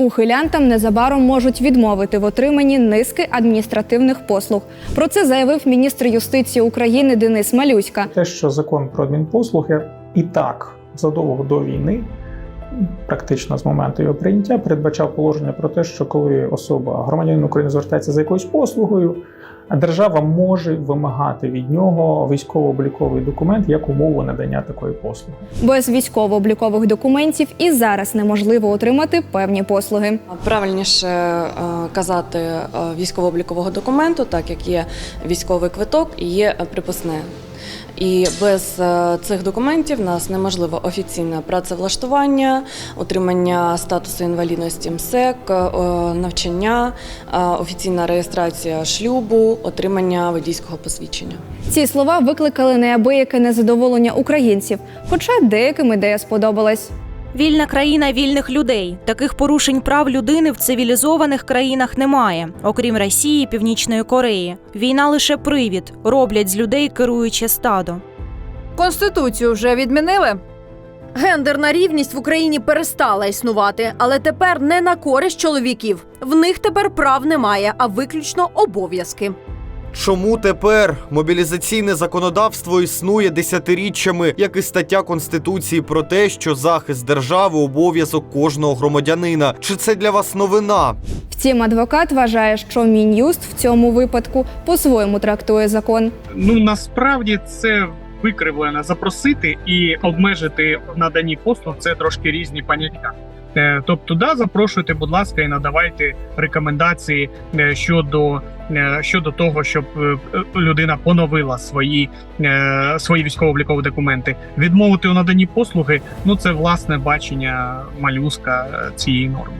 Ухилянтам незабаром можуть відмовити в отриманні низки адміністративних послуг. Про це заявив міністр юстиції України Денис Малюська. Те, що закон про адмінпослуги і так задовго до війни, практично з моменту його прийняття, передбачав положення про те, що коли особа громадянин України звертається за якоюсь послугою, держава може вимагати від нього військово-обліковий документ як умову надання такої послуги. Без військово-облікових документів і зараз неможливо отримати певні послуги. Правильніше е, казати е, військово-облікового документу, так як є військовий квиток і є е, приписне. І без е, цих документів нас неможливо офіційне працевлаштування, отримання статусу інвалідності МСЕК, е, навчання, е, офіційна реєстрація шлюбу, отримання водійського посвідчення. Ці слова викликали неабияке незадоволення українців, хоча деяким ідея сподобалась. Вільна країна вільних людей. Таких порушень прав людини в цивілізованих країнах немає, окрім Росії, Північної Кореї. Війна лише привід, роблять з людей керуюче стадо. Конституцію вже відмінили. Гендерна рівність в Україні перестала існувати, але тепер не на користь чоловіків. В них тепер прав немає, а виключно обов'язки. Чому тепер мобілізаційне законодавство існує десятиріччями, як і стаття Конституції про те, що захист держави обов'язок кожного громадянина? Чи це для вас новина? Втім, адвокат вважає, що мін'юст в цьому випадку по-своєму трактує закон. Ну насправді це викривлено запросити і обмежити в наданні послуг це трошки різні поняття. Е, Тобто, да, запрошуйте, будь ласка, і надавайте рекомендації е, щодо, е, щодо того, щоб людина поновила свої, свої військово-облікові документи. Відмовити у наданні послуги ну це власне бачення малюска цієї норми.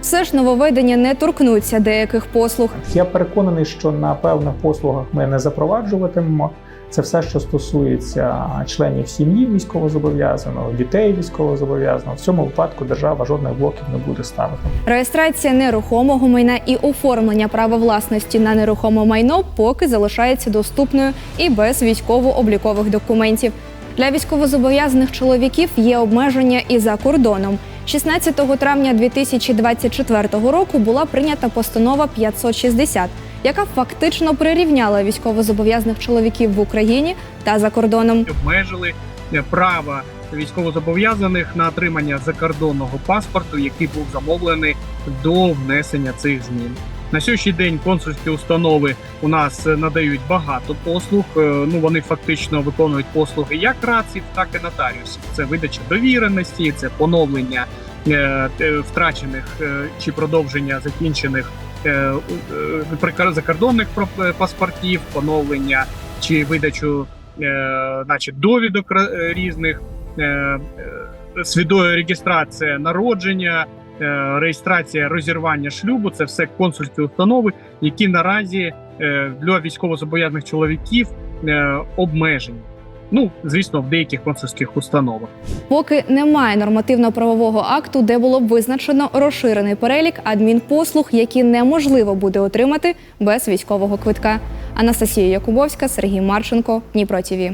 Все ж нововведення не торкнуться деяких послуг. Я переконаний, що на певних послугах ми не запроваджуватимемо. Це все, що стосується членів сім'ї військовозобов'язаного, дітей військовозобов'язаного. В цьому випадку держава жодних блоків не буде ставити. Реєстрація нерухомого майна і оформлення права власності на нерухоме майно поки залишається доступною і без військово-облікових документів. Для військовозобов'язаних чоловіків є обмеження і за кордоном. 16 травня 2024 року була прийнята постанова 560, яка фактично прирівняла військовозобов'язаних чоловіків в Україні та за кордоном. обмежили е, право військовозобов'язаних на отримання закордонного паспорту, який був замовлений до внесення цих змін. На сьогоднішній день консульські установи у нас е, надають багато послуг. Е, Ну вони фактично виконують послуги як раців, так і нотаріусів. Це видача довіреності, це поновлення втрачених чи продовження закінчених е, е, закордонних е, паспортів, поновлення чи видачу е, значить, довідок різних, свідома реєстрація народження, реєстрація розірвання шлюбу це все консульські установи, які наразі для військовозобов'язаних чоловіків обмежені. Ну, звісно, в деяких консульських установах. Поки немає нормативно-правового акту, де було б визначено розширений перелік адмінпослуг, які неможливо буде отримати без військового квитка. Анастасія Якубовська, Сергій Марченко, Дніпро ТІВІ.